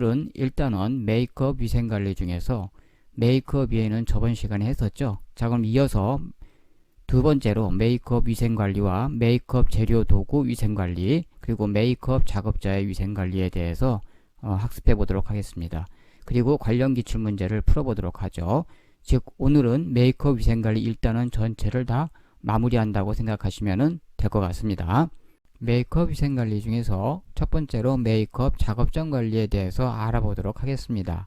오늘은 일단은 메이크업 위생관리 중에서 메이크업 위에는 저번 시간에 했었죠. 자 그럼 이어서 두 번째로 메이크업 위생관리와 메이크업 재료 도구 위생관리 그리고 메이크업 작업자의 위생관리에 대해서 어, 학습해 보도록 하겠습니다. 그리고 관련 기출문제를 풀어보도록 하죠. 즉 오늘은 메이크업 위생관리 일단은 전체를 다 마무리한다고 생각하시면 될 것 같습니다. 메이크업 위생관리 중에서 첫 번째로 메이크업 작업장 관리에 대해서 알아보도록 하겠습니다.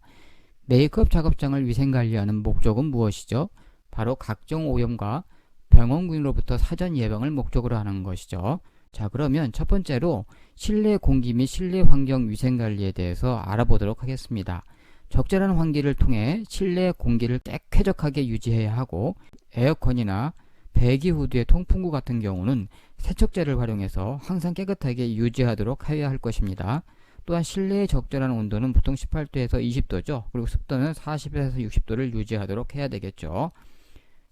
메이크업 작업장을 위생관리하는 목적은 무엇이죠? 바로 각종 오염과 병원균으로부터 사전 예방을 목적으로 하는 것이죠. 자 그러면 첫 번째로 실내 공기 및 실내 환경 위생관리에 대해서 알아보도록 하겠습니다. 적절한 환기를 통해 실내 공기를 쾌적하게 유지해야 하고 에어컨이나 배기 후드의 통풍구 같은 경우는 세척제를 활용해서 항상 깨끗하게 유지하도록 해야 할 것입니다. 또한 실내의 적절한 온도는 보통 18도에서 20도죠. 그리고 습도는 40에서 60도를 유지하도록 해야 되겠죠.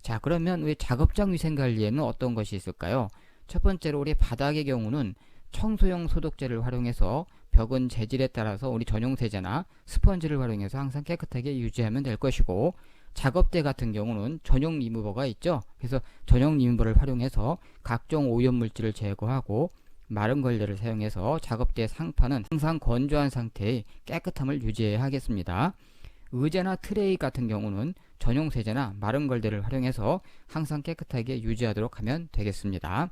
자 그러면 우리 작업장 위생 관리에는 어떤 것이 있을까요? 첫 번째로 우리 바닥의 경우는 청소용 소독제를 활용해서 벽은 재질에 따라서 우리 전용 세제나 스펀지를 활용해서 항상 깨끗하게 유지하면 될 것이고 작업대 같은 경우는 전용 리무버가 있죠. 그래서 전용 리무버를 활용해서 각종 오염 물질을 제거하고 마른 걸레를 사용해서 작업대 상판은 항상 건조한 상태의 깨끗함을 유지해야 하겠습니다. 의자나 트레이 같은 경우는 전용 세제나 마른 걸레를 활용해서 항상 깨끗하게 유지하도록 하면 되겠습니다.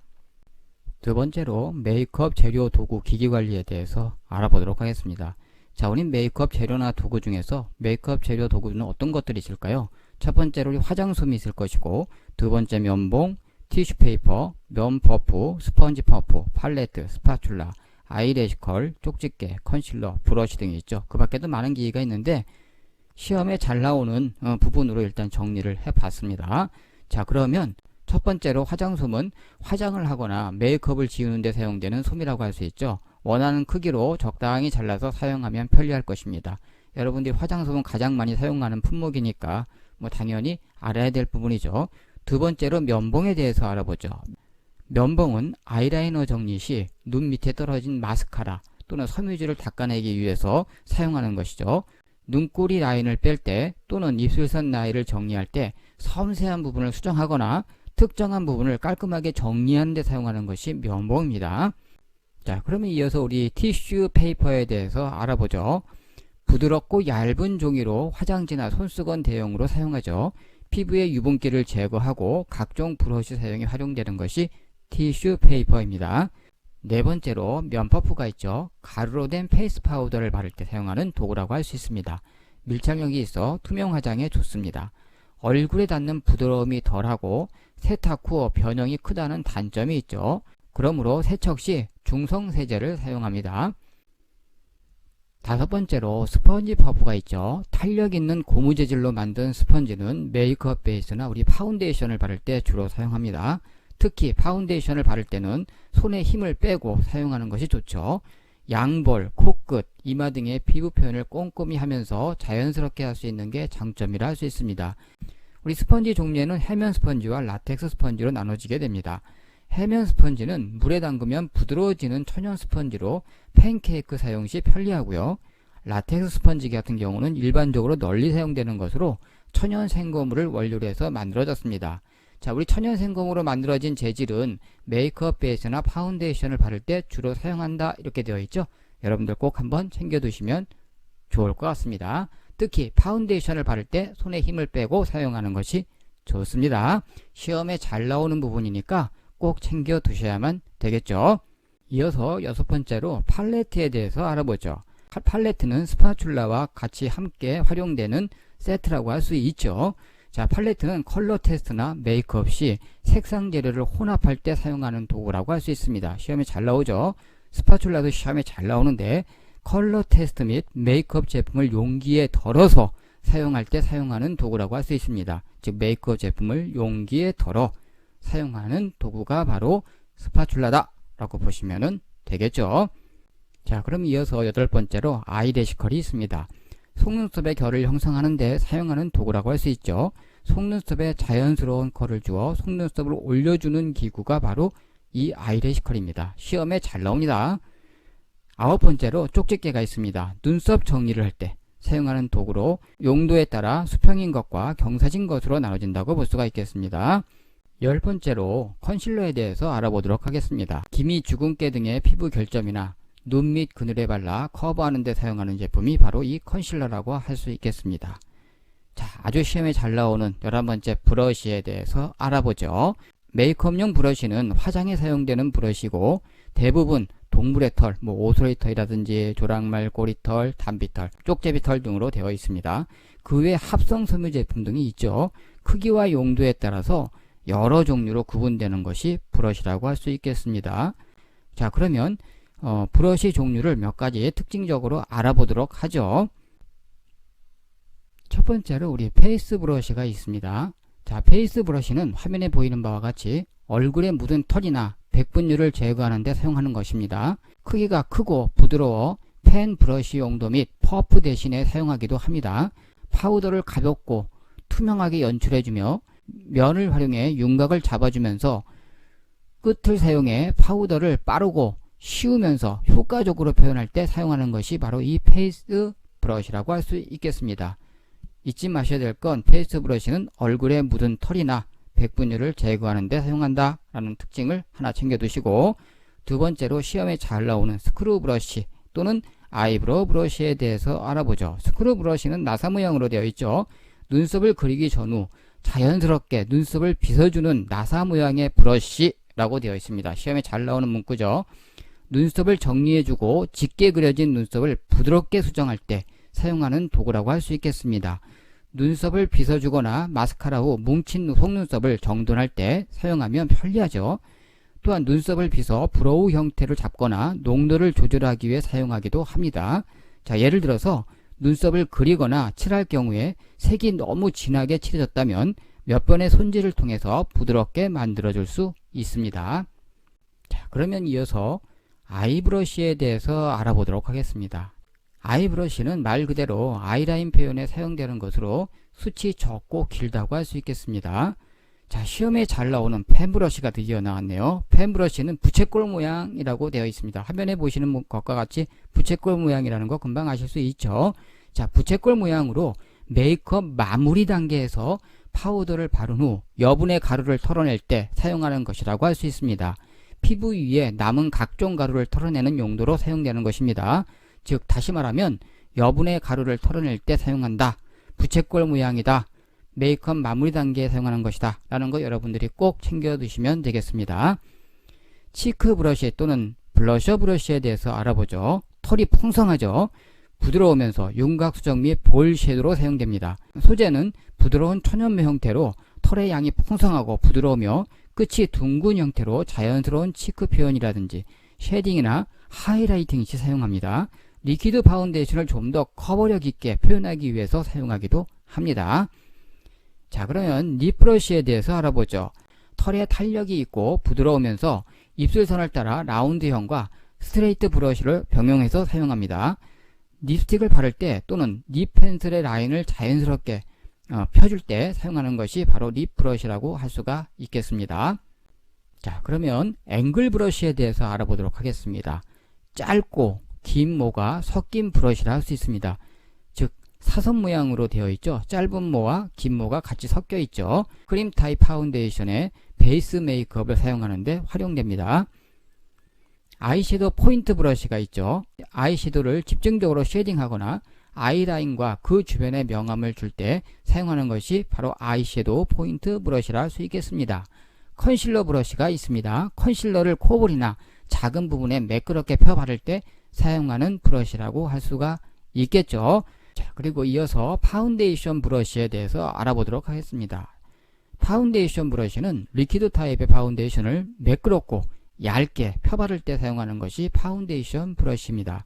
두 번째로 메이크업 재료 도구 기기 관리에 대해서 알아보도록 하겠습니다. 자, 우리 메이크업 재료나 도구 중에서 메이크업 재료 도구는 어떤 것들이 있을까요? 첫 번째로 화장솜이 있을 것이고 두 번째 면봉, 티슈페이퍼, 면 퍼프, 스펀지 퍼프, 팔레트, 스파츌라, 아이래시 컬, 쪽집게, 컨실러, 브러쉬 등이 있죠. 그 밖에도 많은 기기가 있는데 시험에 잘 나오는 어, 부분으로 일단 정리를 해봤습니다. 자 그러면 첫 번째로 화장솜은 화장을 하거나 메이크업을 지우는 데 사용되는 솜이라고 할 수 있죠. 원하는 크기로 적당히 잘라서 사용하면 편리할 것입니다. 여러분들이 화장솜은 가장 많이 사용하는 품목이니까 뭐 당연히 알아야 될 부분이죠. 두 번째로 면봉에 대해서 알아보죠. 면봉은 아이라이너 정리 시 눈 밑에 떨어진 마스카라 또는 섬유질을 닦아내기 위해서 사용하는 것이죠. 눈꼬리 라인을 뺄 때 또는 입술선 라인을 정리할 때 섬세한 부분을 수정하거나 특정한 부분을 깔끔하게 정리하는 데 사용하는 것이 면봉입니다. 자, 그러면 이어서 우리 티슈 페이퍼에 대해서 알아보죠. 부드럽고 얇은 종이로 화장지나 손수건 대용으로 사용하죠. 피부의 유분기를 제거하고 각종 브러쉬 사용이 활용되는 것이 티슈 페이퍼입니다. 네 번째로 면퍼프가 있죠. 가루로 된 페이스 파우더를 바를 때 사용하는 도구라고 할 수 있습니다. 밀착력이 있어 투명 화장에 좋습니다. 얼굴에 닿는 부드러움이 덜하고 세탁 후 변형이 크다는 단점이 있죠. 그러므로 세척 시 중성 세제를 사용합니다. 다섯 번째로 스펀지 퍼프가 있죠. 탄력 있는 고무 재질로 만든 스펀지는 메이크업 베이스나 우리 파운데이션을 바를 때 주로 사용합니다. 특히 파운데이션을 바를 때는 손에 힘을 빼고 사용하는 것이 좋죠. 양볼, 코끝, 이마 등의 피부 표현을 꼼꼼히 하면서 자연스럽게 할 수 있는 게 장점이라 할 수 있습니다. 우리 스펀지 종류에는 해면 스펀지와 라텍스 스펀지로 나눠지게 됩니다. 해면 스펀지는 물에 담그면 부드러워지는 천연 스펀지로 팬케이크 사용 시 편리하고요. 라텍스 스펀지 같은 경우는 일반적으로 널리 사용되는 것으로 천연 생고물을 원료로 해서 만들어졌습니다. 자, 우리 천연 생고물로 만들어진 재질은 메이크업 베이스나 파운데이션을 바를 때 주로 사용한다 이렇게 되어 있죠. 여러분들 꼭 한번 챙겨두시면 좋을 것 같습니다. 특히 파운데이션을 바를 때 손에 힘을 빼고 사용하는 것이 좋습니다. 시험에 잘 나오는 부분이니까 꼭 챙겨 두셔야만 되겠죠. 이어서 여섯 번째로 팔레트에 대해서 알아보죠. 팔레트는 스파츌라와 같이 함께 활용되는 세트라고 할 수 있죠. 자, 팔레트는 컬러 테스트나 메이크업 시 색상 재료를 혼합할 때 사용하는 도구라고 할 수 있습니다. 시험에 잘 나오죠. 스파츌라도 시험에 잘 나오는데 컬러 테스트 및 메이크업 제품을 용기에 덜어서 사용할 때 사용하는 도구라고 할 수 있습니다. 즉 메이크업 제품을 용기에 덜어 사용하는 도구가 바로 스파츌라다 라고 보시면 되겠죠. 자 그럼 이어서 여덟 번째로 아이래시컬이 있습니다. 속눈썹의 결을 형성하는 데 사용하는 도구라고 할 수 있죠. 속눈썹에 자연스러운 컬을 주어 속눈썹을 올려주는 기구가 바로 이 아이래시컬입니다. 시험에 잘 나옵니다. 아홉 번째로 쪽집게가 있습니다. 눈썹 정리를 할 때 사용하는 도구로 용도에 따라 수평인 것과 경사진 것으로 나눠진다고 볼 수가 있겠습니다. 열 번째로 컨실러에 대해서 알아보도록 하겠습니다. 기미, 주근깨 등의 피부 결점이나 눈 및 그늘에 발라 커버하는 데 사용하는 제품이 바로 이 컨실러라고 할 수 있겠습니다. 자, 아주 시험에 잘 나오는 11번째 브러쉬에 대해서 알아보죠. 메이크업용 브러쉬는 화장에 사용되는 브러쉬고 대부분 동물의 털, 뭐 오소리 털이라든지 조랑말 꼬리털, 담비털, 쪽제비털 등으로 되어 있습니다. 그 외 합성 섬유 제품 등이 있죠. 크기와 용도에 따라서 여러 종류로 구분되는 것이 브러쉬라고 할 수 있겠습니다. 자, 그러면 어, 브러쉬 종류를 몇 가지 특징적으로 알아보도록 하죠. 첫 번째로 우리 페이스 브러쉬가 있습니다. 자, 페이스 브러쉬는 화면에 보이는 바와 같이 얼굴에 묻은 털이나 백분율을 제거하는 데 사용하는 것입니다. 크기가 크고 부드러워 펜 브러쉬 용도 및 퍼프 대신에 사용하기도 합니다. 파우더를 가볍고 투명하게 연출해주며 면을 활용해 윤곽을 잡아주면서 끝을 사용해 파우더를 빠르고 쉬우면서 효과적으로 표현할 때 사용하는 것이 바로 이 페이스 브러쉬라고 할 수 있겠습니다. 잊지 마셔야 될 건 페이스 브러쉬는 얼굴에 묻은 털이나 백분율을 제거하는 데 사용한다 라는 특징을 하나 챙겨두시고 두 번째로 시험에 잘 나오는 스크루 브러쉬 또는 아이브로우 브러쉬에 대해서 알아보죠. 스크루 브러쉬는 나사 모양으로 되어 있죠. 눈썹을 그리기 전후 자연스럽게 눈썹을 빗어주는 나사 모양의 브러쉬라고 되어 있습니다. 시험에 잘 나오는 문구죠. 눈썹을 정리해주고 짙게 그려진 눈썹을 부드럽게 수정할 때 사용하는 도구라고 할 수 있겠습니다. 눈썹을 빗어주거나 마스카라 후 뭉친 속눈썹을 정돈할 때 사용하면 편리하죠. 또한 눈썹을 빗어 브로우 형태를 잡거나 농도를 조절하기 위해 사용하기도 합니다. 자, 예를 들어서 눈썹을 그리거나 칠할 경우에 색이 너무 진하게 칠해졌다면 몇 번의 손질을 통해서 부드럽게 만들어줄 수 있습니다. 자, 그러면 이어서 아이브러쉬에 대해서 알아보도록 하겠습니다. 아이브러쉬는 말 그대로 아이라인 표현에 사용되는 것으로 숱이 적고 길다고 할 수 있겠습니다. 자, 시험에 잘 나오는 펜브러쉬가 드디어 나왔네요. 펜브러쉬는 부채꼴 모양이라고 되어 있습니다. 화면에 보시는 것과 같이 부채꼴 모양이라는 거 금방 아실 수 있죠. 자, 부채꼴 모양으로 메이크업 마무리 단계에서 파우더를 바른 후 여분의 가루를 털어낼 때 사용하는 것이라고 할 수 있습니다. 피부 위에 남은 각종 가루를 털어내는 용도로 사용되는 것입니다. 즉 다시 말하면 여분의 가루를 털어낼 때 사용한다. 부채꼴 모양이다. 메이크업 마무리 단계에 사용하는 것이다. 라는 거 여러분들이 꼭 챙겨 두시면 되겠습니다. 치크 브러쉬 또는 블러셔 브러쉬에 대해서 알아보죠. 털이 풍성하죠. 부드러우면서 윤곽 수정 및 볼 섀도로 사용됩니다. 소재는 부드러운 천연매 형태로 털의 양이 풍성하고 부드러우며 끝이 둥근 형태로 자연스러운 치크 표현이라든지 쉐딩이나 하이라이팅 시 사용합니다. 리퀴드 파운데이션을 좀 더 커버력 있게 표현하기 위해서 사용하기도 합니다. 자 그러면 립 브러쉬에 대해서 알아보죠. 털에 탄력이 있고 부드러우면서 입술선을 따라 라운드형과 스트레이트 브러쉬를 병용해서 사용합니다. 립스틱을 바를 때 또는 립 펜슬의 라인을 자연스럽게 어, 펴줄 때 사용하는 것이 바로 립 브러쉬라고 할 수가 있겠습니다. 자 그러면 앵글 브러쉬에 대해서 알아보도록 하겠습니다. 짧고 긴 모가 섞인 브러쉬라 할 수 있습니다. 즉 사선 모양으로 되어 있죠. 짧은 모와 긴 모가 같이 섞여 있죠. 크림 타입 파운데이션에 베이스 메이크업을 사용하는데 활용됩니다. 아이섀도우 포인트 브러쉬가 있죠. 아이섀도우를 집중적으로 쉐딩하거나 아이라인과 그 주변에 명암을 줄 때 사용하는 것이 바로 아이섀도우 포인트 브러쉬라 할 수 있겠습니다. 컨실러 브러쉬가 있습니다. 컨실러를 코볼이나 작은 부분에 매끄럽게 펴 바를 때 사용하는 브러쉬라고 할 수가 있겠죠. 자, 그리고 이어서 파운데이션 브러쉬에 대해서 알아보도록 하겠습니다. 파운데이션 브러쉬는 리퀴드 타입의 파운데이션을 매끄럽고 얇게 펴바를 때 사용하는 것이 파운데이션 브러쉬입니다.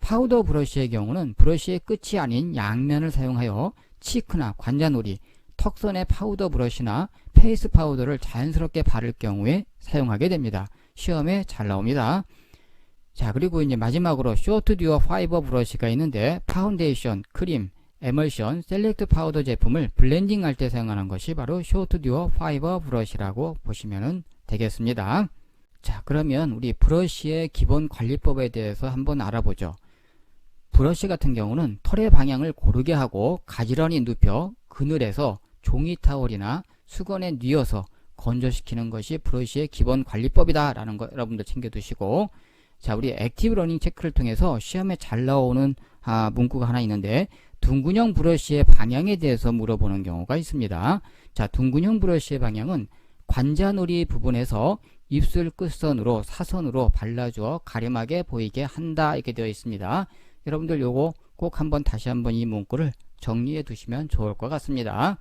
파우더 브러쉬의 경우는 브러쉬의 끝이 아닌 양면을 사용하여 치크나 관자놀이, 턱선의 파우더 브러쉬나 페이스 파우더를 자연스럽게 바를 경우에 사용하게 됩니다. 시험에 잘 나옵니다. 자 그리고 이제 마지막으로 쇼트 듀어 파이버 브러쉬가 있는데 파운데이션, 크림, 에멀션, 셀렉트 파우더 제품을 블렌딩 할 때 사용하는 것이 바로 쇼트 듀어 파이버 브러쉬라고 보시면 되겠습니다. 자, 그러면 우리 브러쉬의 기본 관리법에 대해서 한번 알아보죠. 브러쉬 같은 경우는 털의 방향을 고르게 하고 가지런히 눕혀 그늘에서 종이 타월이나 수건에 뉘어서 건조시키는 것이 브러쉬의 기본 관리법이다 라는 거 여러분들 챙겨두시고 자 우리 액티브 러닝 체크를 통해서 시험에 잘 나오는 아, 문구가 하나 있는데 둥근형 브러쉬의 방향에 대해서 물어보는 경우가 있습니다. 자 둥근형 브러쉬의 방향은 관자놀이 부분에서 입술 끝선으로 사선으로 발라주어 가림하게 보이게 한다 이렇게 되어 있습니다. 여러분들 요거 꼭 한번 다시 한번 이 문구를 정리해 두시면 좋을 것 같습니다.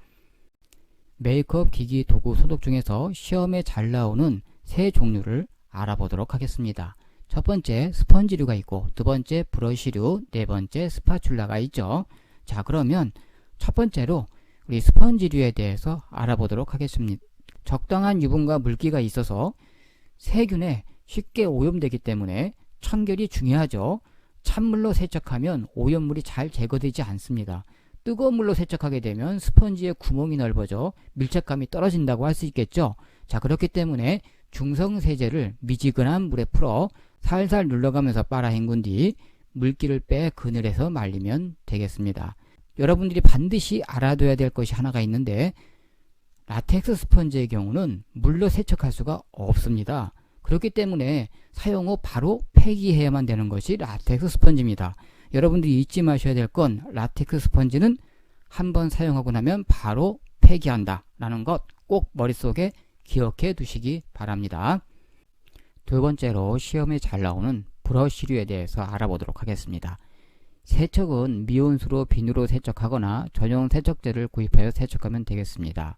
메이크업 기기 도구 소독 중에서 시험에 잘 나오는 세 종류를 알아보도록 하겠습니다. 첫 번째 스펀지류가 있고 두 번째 브러쉬류, 네 번째 스파츌라가 있죠. 자 그러면 첫 번째로 우리 스펀지류에 대해서 알아보도록 하겠습니다. 적당한 유분과 물기가 있어서 세균에 쉽게 오염되기 때문에 청결이 중요하죠. 찬물로 세척하면 오염물이 잘 제거되지 않습니다. 뜨거운 물로 세척하게 되면 스펀지의 구멍이 넓어져 밀착감이 떨어진다고 할 수 있겠죠. 자 그렇기 때문에 중성 세제를 미지근한 물에 풀어 살살 눌러가면서 빨아 헹군 뒤 물기를 빼 그늘에서 말리면 되겠습니다. 여러분들이 반드시 알아둬야 될 것이 하나가 있는데 라텍스 스펀지의 경우는 물로 세척할 수가 없습니다. 그렇기 때문에 사용 후 바로 폐기해야만 되는 것이 라텍스 스펀지입니다. 여러분들이 잊지 마셔야 될 건 라텍스 스펀지는 한번 사용하고 나면 바로 폐기한다 라는 것 꼭 머릿속에 기억해 두시기 바랍니다. 두 번째로 시험에 잘 나오는 브러쉬류에 대해서 알아보도록 하겠습니다. 세척은 미온수로 비누로 세척하거나 전용 세척제를 구입하여 세척하면 되겠습니다.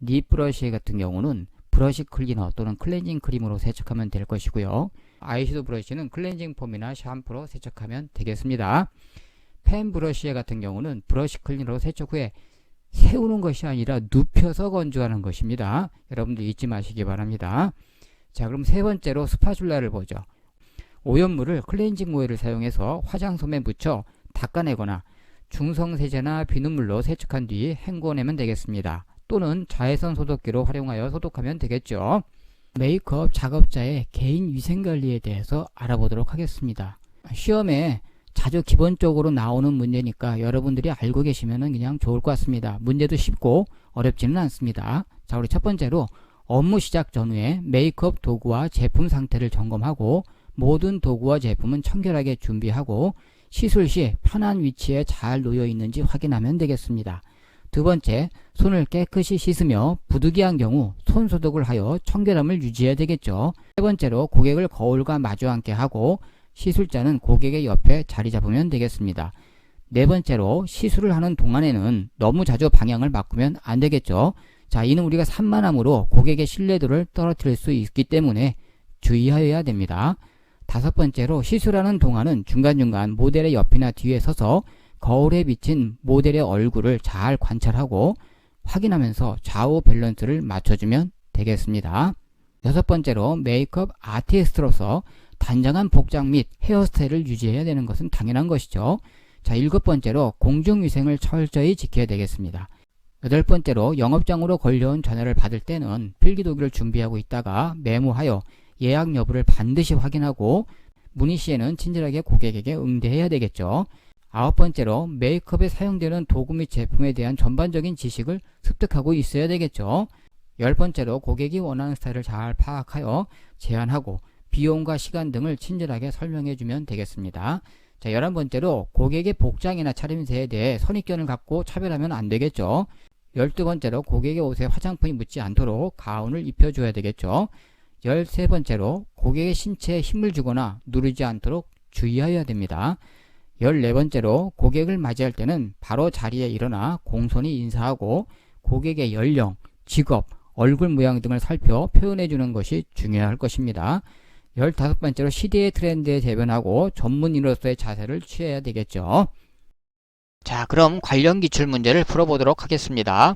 립 브러쉬 같은 경우는 브러쉬 클리너 또는 클렌징 크림으로 세척하면 될 것이고요. 아이섀도우 브러쉬는 클렌징 폼이나 샴푸로 세척하면 되겠습니다. 펜 브러쉬 같은 경우는 브러쉬 클리너로 세척 후에 세우는 것이 아니라 눕혀서 건조하는 것입니다. 여러분들 잊지 마시기 바랍니다. 자 그럼 세 번째로 스파츌라를 보죠. 오염물을 클렌징 오일을 사용해서 화장솜에 묻혀 닦아내거나 중성세제나 비눗물로 세척한 뒤 헹궈내면 되겠습니다. 또는 자외선 소독기로 활용하여 소독하면 되겠죠. 메이크업 작업자의 개인 위생관리에 대해서 알아보도록 하겠습니다. 시험에 자주 기본적으로 나오는 문제니까 여러분들이 알고 계시면 그냥 좋을 것 같습니다. 문제도 쉽고 어렵지는 않습니다. 자, 우리 첫 번째로 업무 시작 전후에 메이크업 도구와 제품 상태를 점검하고 모든 도구와 제품은 청결하게 준비하고 시술 시 편한 위치에 잘 놓여 있는지 확인하면 되겠습니다. 두 번째, 손을 깨끗이 씻으며 부득이한 경우 손 소독을 하여 청결함을 유지해야 되겠죠. 세 번째로 고객을 거울과 마주 앉게 하고 시술자는 고객의 옆에 자리 잡으면 되겠습니다. 네 번째로 시술을 하는 동안에는 너무 자주 방향을 바꾸면 안 되겠죠. 자, 이는 우리가 산만함으로 고객의 신뢰도를 떨어뜨릴 수 있기 때문에 주의하여야 됩니다. 다섯 번째로 시술하는 동안은 중간중간 모델의 옆이나 뒤에 서서 거울에 비친 모델의 얼굴을 잘 관찰하고 확인하면서 좌우 밸런스를 맞춰주면 되겠습니다. 여섯 번째로 메이크업 아티스트로서 단정한 복장 및 헤어스타일을 유지해야 되는 것은 당연한 것이죠. 자, 일곱 번째로 공중위생을 철저히 지켜야 되겠습니다. 여덟 번째로 영업장으로 걸려온 전화를 받을 때는 필기도구를 준비하고 있다가 메모하여 예약 여부를 반드시 확인하고 문의 시에는 친절하게 고객에게 응대해야 되겠죠. 아홉 번째로 메이크업에 사용되는 도구 및 제품에 대한 전반적인 지식을 습득하고 있어야 되겠죠. 열 번째로 고객이 원하는 스타일을 잘 파악하여 제안하고 비용과 시간 등을 친절하게 설명해 주면 되겠습니다. 자, 열한 번째로 고객의 복장이나 차림새에 대해 선입견을 갖고 차별하면 안 되겠죠. 열두 번째로 고객의 옷에 화장품이 묻지 않도록 가운을 입혀줘야 되겠죠. 열세 번째로 고객의 신체에 힘을 주거나 누르지 않도록 주의하여야 됩니다. 14번째로 고객을 맞이할 때는 바로 자리에 일어나 공손히 인사하고 고객의 연령, 직업, 얼굴 모양 등을 살펴 표현해 주는 것이 중요할 것입니다. 15번째로 시대의 트렌드에 대변하고 전문인으로서의 자세를 취해야 되겠죠. 자, 그럼 관련 기출 문제를 풀어보도록 하겠습니다.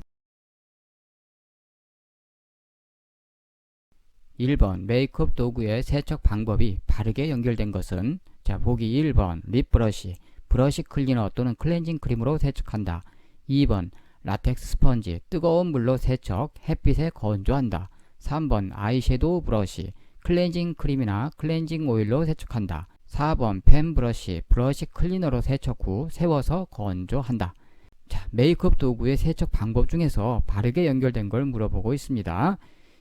1번 메이크업 도구의 세척 방법이 바르게 연결된 것은? 자 보기 1번 립 브러쉬. 브러쉬 클리너 또는 클렌징 크림으로 세척한다. 2번 라텍스 스펀지 뜨거운 물로 세척 햇빛에 건조한다. 3번 아이섀도우 브러쉬. 클렌징 크림이나 클렌징 오일로 세척한다. 4번 펜 브러쉬, 브러쉬 클리너로 세척 후 세워서 건조한다. 자, 메이크업 도구의 세척 방법 중에서 바르게 연결된 걸 물어보고 있습니다.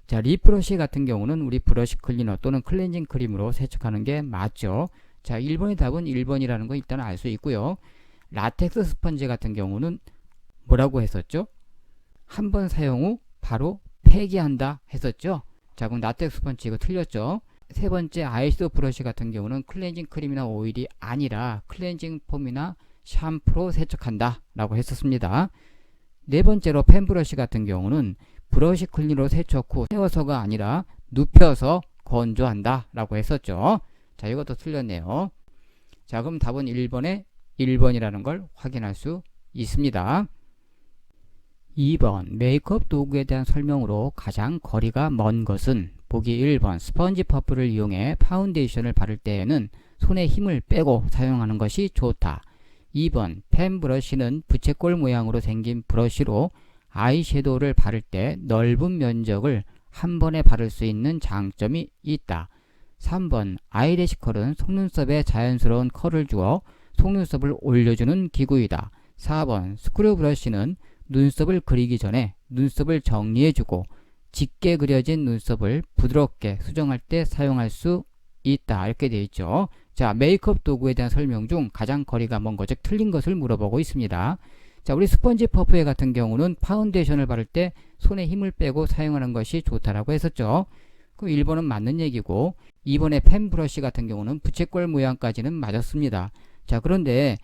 자, 립 브러쉬 같은 경우는 우리 브러쉬 클리너 또는 클렌징 크림으로 세척하는 게 맞죠. 자, 1번의 답은 1번이라는 거 일단 알 수 있고요. 라텍스 스펀지 같은 경우는 뭐라고 했었죠? 한 번 사용 후 바로 폐기한다 했었죠. 자, 그럼 라텍스 스펀지 이거 틀렸죠? 세 번째 아이섀도우 브러쉬 같은 경우는 클렌징 크림이나 오일이 아니라 클렌징 폼이나 샴푸로 세척한다 라고 했었습니다. 네 번째로 펜 브러쉬 같은 경우는 브러쉬 클리너로 세척 후 세워서가 아니라 눕혀서 건조한다 라고 했었죠. 자 이것도 틀렸네요. 자 그럼 답은 1번에 1번이라는 걸 확인할 수 있습니다. 2번 메이크업 도구에 대한 설명으로 가장 거리가 먼 것은 보기 1번 스펀지 퍼프를 이용해 파운데이션을 바를 때에는 손에 힘을 빼고 사용하는 것이 좋다. 2번 펜 브러쉬는 부채꼴 모양으로 생긴 브러쉬로 아이섀도우를 바를 때 넓은 면적을 한 번에 바를 수 있는 장점이 있다. 3번 아이래시 컬은 속눈썹에 자연스러운 컬을 주어 속눈썹을 올려주는 기구이다. 4번 스크류 브러쉬는 눈썹을 그리기 전에 눈썹을 정리해주고 짙게 그려진 눈썹을 부드럽게 수정할 때 사용할 수 있다. 이렇게 되어 있죠. 자, 메이크업 도구에 대한 설명 중 가장 거리가 먼 것, 즉 틀린 것을 물어보고 있습니다. 자, 우리 스펀지 퍼프에 같은 경우는 파운데이션을 바를 때 손에 힘을 빼고 사용하는 것이 좋다라고 했었죠. 그럼 1번은 맞는 얘기고 2번의 펜 브러쉬 같은 경우는 부채꼴 모양까지는 맞았습니다. 자, 그런데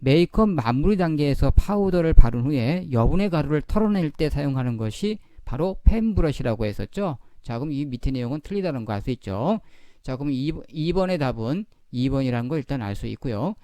메이크업 마무리 단계에서 파우더를 바른 후에 여분의 가루를 털어낼 때 사용하는 것이 바로 펜 브러쉬라고 했었죠. 자, 그럼 이 밑에 내용은 틀리다는 거 알 수 있죠. 자, 그럼 2 번, 의 답은 2번이라는 거 일단 알 수 있고요.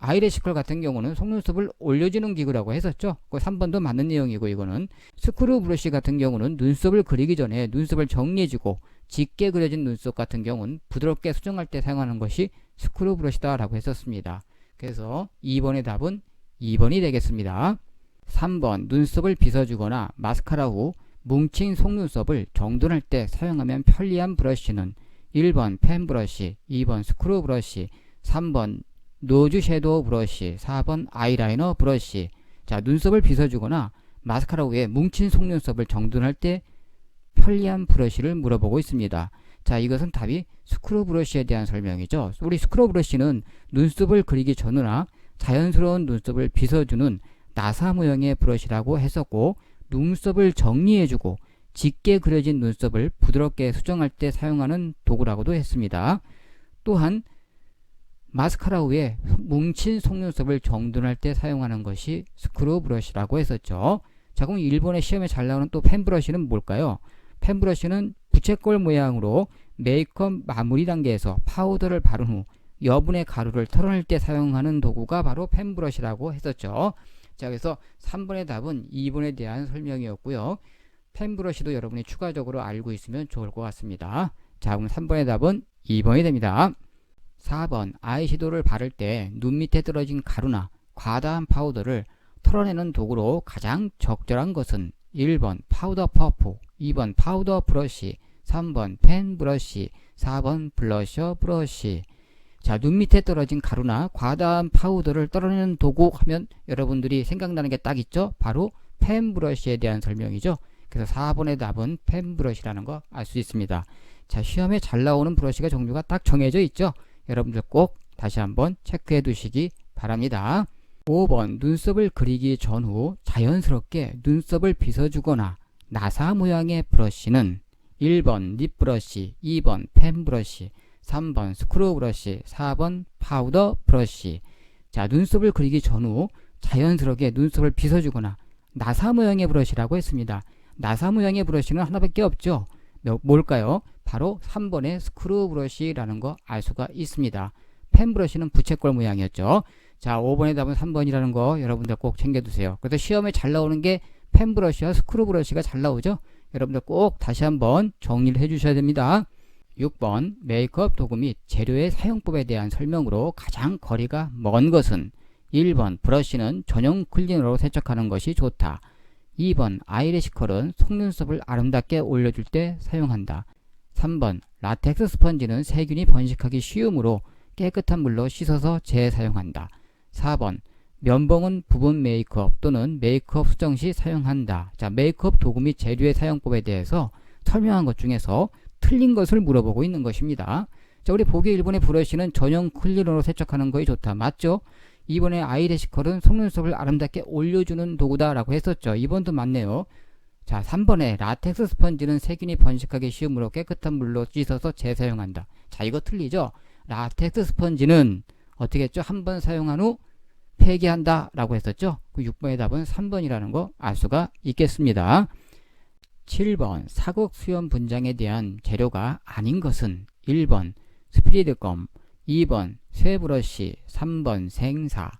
아이래시컬 같은 경우는 속눈썹을 올려주는 기구라고 했었죠. 그 3번도 맞는 내용이고 이거는 스크루 브러쉬 같은 경우는 눈썹을 그리기 전에 눈썹을 정리해주고 짙게 그려진 눈썹 같은 경우는 부드럽게 수정할 때 사용하는 것이 스크루 브러쉬다라고 했었습니다. 그래서 2번의 답은 2번이 되겠습니다. 3번 눈썹을 빗어주거나 마스카라 후 뭉친 속눈썹을 정돈할 때 사용하면 편리한 브러쉬는 1번 펜 브러쉬, 2번 스크루 브러쉬, 3번 노즈 섀도우 브러쉬, 4번 아이라이너 브러쉬. 자, 눈썹을 빗어주거나 마스카라 후에 뭉친 속눈썹을 정돈할 때 편리한 브러쉬를 물어보고 있습니다. 자, 이것은 답이 스크루 브러쉬에 대한 설명이죠. 우리 스크루 브러쉬는 눈썹을 그리기 전후나 자연스러운 눈썹을 빗어주는 나사 모양의 브러쉬라고 했었고 눈썹을 정리해주고 짙게 그려진 눈썹을 부드럽게 수정할 때 사용하는 도구라고도 했습니다. 또한 마스카라 후에 뭉친 속눈썹을 정돈할 때 사용하는 것이 스크루 브러쉬라고 했었죠. 자 그럼 일본의 시험에 잘 나오는 또 펜브러쉬는 뭘까요? 펜브러쉬는 부채꼴 모양으로 메이크업 마무리 단계에서 파우더를 바른 후 여분의 가루를 털어낼 때 사용하는 도구가 바로 펜브러쉬라고 했었죠. 자 그래서 3번의 답은 2번에 대한 설명이었고요. 펜브러쉬도 여러분이 추가적으로 알고 있으면 좋을 것 같습니다. 자 그럼 3번의 답은 2번이 됩니다. 4번 아이섀도우를 바를 때 눈 밑에 떨어진 가루나 과다한 파우더를 털어내는 도구로 가장 적절한 것은 1번 파우더 퍼프, 2번 파우더 브러쉬, 3번 펜 브러쉬, 4번 블러셔 브러쉬. 자, 눈 밑에 떨어진 가루나 과다한 파우더를 떨어내는 도구 하면 여러분들이 생각나는 게 딱 있죠? 바로 펜 브러쉬에 대한 설명이죠. 그래서 4번의 답은 펜 브러쉬라는 거 알 수 있습니다. 자, 시험에 잘 나오는 브러쉬가 종류가 딱 정해져 있죠? 여러분들 꼭 다시 한번 체크해 두시기 바랍니다. 5번 눈썹을 그리기 전후 자연스럽게 눈썹을 빗어주거나 나사 모양의 브러쉬는 1번 립 브러쉬, 2번 펜 브러쉬, 3번 스크루 브러쉬, 4번 파우더 브러쉬. 자, 눈썹을 그리기 전후 자연스럽게 눈썹을 빗어주거나 나사 모양의 브러쉬라고 했습니다. 나사 모양의 브러쉬는 하나밖에 없죠. 뭘까요? 바로 3번의 스크루 브러쉬라는 거 알 수가 있습니다. 펜 브러쉬는 부채꼴 모양이었죠. 자, 5번의 답은 3번이라는 거 여러분들 꼭 챙겨두세요. 그래서 시험에 잘 나오는 게 펜 브러쉬와 스크루 브러쉬가 잘 나오죠. 여러분들 꼭 다시 한번 정리를 해주셔야 됩니다. 6번 메이크업 도구 및 재료의 사용법에 대한 설명으로 가장 거리가 먼 것은 1번 브러쉬는 전용 클리너로 세척하는 것이 좋다. 2번 아이래시 컬은 속눈썹을 아름답게 올려줄 때 사용한다. 3번 라텍스 스펀지는 세균이 번식하기 쉬우므로 깨끗한 물로 씻어서 재사용한다. 4번 면봉은 부분 메이크업 또는 메이크업 수정 시 사용한다. 자, 메이크업 도구 및 재료의 사용법에 대해서 설명한 것 중에서 틀린 것을 물어보고 있는 것입니다. 자, 우리 보기 1번의 브러쉬는 전용 클리너로 세척하는 것이 좋다. 맞죠? 2번의 아이래시컬은 속눈썹을 아름답게 올려주는 도구다라고 했었죠. 2번도 맞네요. 자, 3번에 라텍스 스펀지는 세균이 번식하기 쉬우므로 깨끗한 물로 씻어서 재사용한다. 자, 이거 틀리죠? 라텍스 스펀지는 어떻게 했죠? 한 번 사용한 후 폐기한다 라고 했었죠. 그 6번의 답은 3번이라는 거 알 수가 있겠습니다. 7번 사극 수염 분장에 대한 재료가 아닌 것은 1번 스피리드검 2번 쇠브러쉬 3번 생사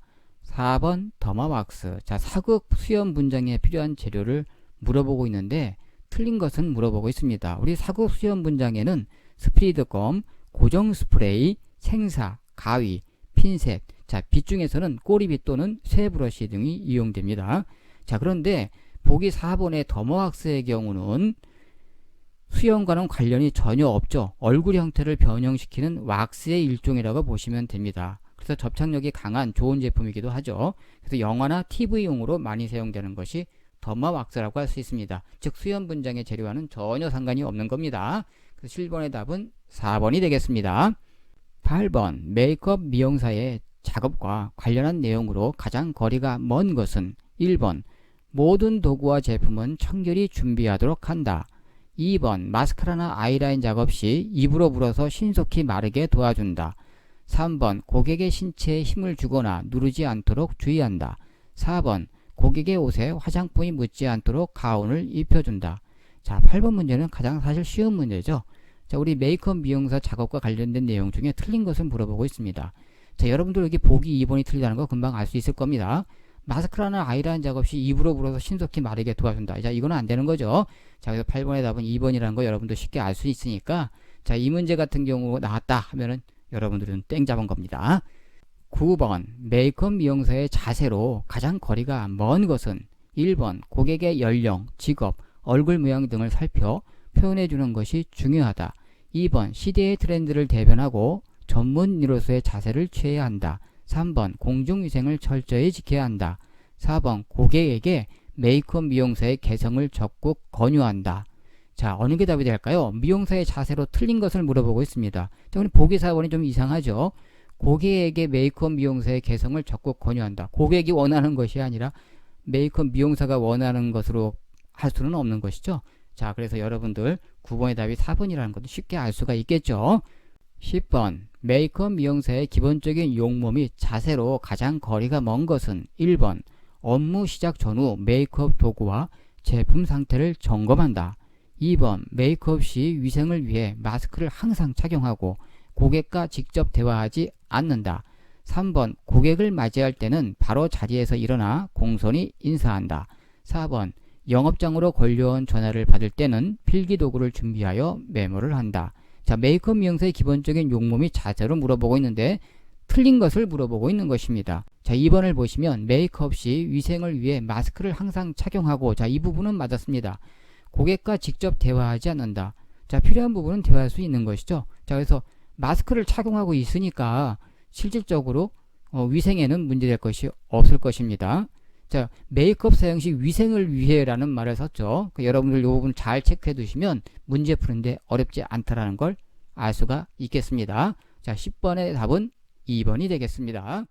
4번 더마왁스 자 사극 수염 분장에 필요한 재료를 물어보고 있는데 틀린 것은 물어보고 있습니다. 우리 사극 수염 분장에는 스피리드검, 고정 스프레이, 생사, 가위, 핀셋 자, 빛 중에서는 꼬리빗 또는 쇠브러쉬 등이 이용됩니다. 자, 그런데 보기 4번의 더머왁스의 경우는 수영과는 관련이 전혀 없죠. 얼굴 형태를 변형시키는 왁스의 일종이라고 보시면 됩니다. 그래서 접착력이 강한 좋은 제품이기도 하죠. 그래서 영화나 TV용으로 많이 사용되는 것이 더마 왁스라고 할 수 있습니다. 즉 수염 분장의 재료와는 전혀 상관이 없는 겁니다. 그래서 7번의 답은 4번이 되겠습니다. 8번 메이크업 미용사의 작업과 관련한 내용으로 가장 거리가 먼 것은 1번 모든 도구와 제품은 청결히 준비하도록 한다. 2번 마스카라나 아이라인 작업 시 입으로 불어서 신속히 마르게 도와준다. 3번 고객의 신체에 힘을 주거나 누르지 않도록 주의한다. 4번 고객의 옷에 화장품이 묻지 않도록 가운을 입혀준다. 자, 8번 문제는 가장 사실 쉬운 문제죠. 자, 우리 메이크업 미용사 작업과 관련된 내용 중에 틀린 것을 물어보고 있습니다. 자, 여러분들 여기 보기 2번이 틀리다는 거 금방 알 수 있을 겁니다. 마스크라는 아이라인 작업 시 입으로 불어서 신속히 마르게 도와준다. 자, 이거는 안 되는 거죠. 자, 그래서 8번의 답은 2번이라는 거 여러분도 쉽게 알 수 있으니까 자, 이 문제 같은 경우 나왔다 하면은 여러분들은 땡 잡은 겁니다. 9번 메이크업 미용사의 자세로 가장 거리가 먼 것은 1번 고객의 연령, 직업, 얼굴 모양 등을 살펴 표현해 주는 것이 중요하다. 2번 시대의 트렌드를 대변하고 전문의로서의 자세를 취해야 한다. 3번 공중위생을 철저히 지켜야 한다. 4번 고객에게 메이크업 미용사의 개성을 적극 권유한다. 자, 어느 게 답이 될까요? 미용사의 자세로 틀린 것을 물어보고 있습니다. 자, 우리 보기 4번이 좀 이상하죠? 고객에게 메이크업 미용사의 개성을 적극 권유한다. 고객이 원하는 것이 아니라 메이크업 미용사가 원하는 것으로 할 수는 없는 것이죠. 자, 그래서 여러분들 9번의 답이 4번이라는 것도 쉽게 알 수가 있겠죠. 10번 메이크업 미용사의 기본적인 용모 및 자세로 가장 거리가 먼 것은 1번 업무 시작 전후 메이크업 도구와 제품 상태를 점검한다. 2번 메이크업 시 위생을 위해 마스크를 항상 착용하고 고객과 직접 대화하지 않는다. 3번 고객을 맞이할 때는 바로 자리에서 일어나 공손히 인사한다. 4번 영업장으로 걸려온 전화를 받을 때는 필기 도구를 준비하여 메모를 한다. 자, 메이크업 미용사의 기본적인 및 자세로 물어보고 있는데 틀린 것을 물어보고 있는 것입니다. 자, 2번을 보시면 메이크업 시 위생을 위해 마스크를 항상 착용하고 자, 이 부분은 맞았습니다. 고객과 직접 대화하지 않는다. 자, 필요한 부분은 대화할 수 있는 것이죠. 자, 그래서 마스크를 착용하고 있으니까 실질적으로 어, 위생에는 문제될 것이 없을 것입니다. 자, 메이크업 사용시 위생을 위해라는 말을 썼죠. 그 여러분들 이 부분 잘 체크해 두시면 문제 푸는데 어렵지 않다라는 걸 알 수가 있겠습니다. 자, 10번의 답은 2번이 되겠습니다.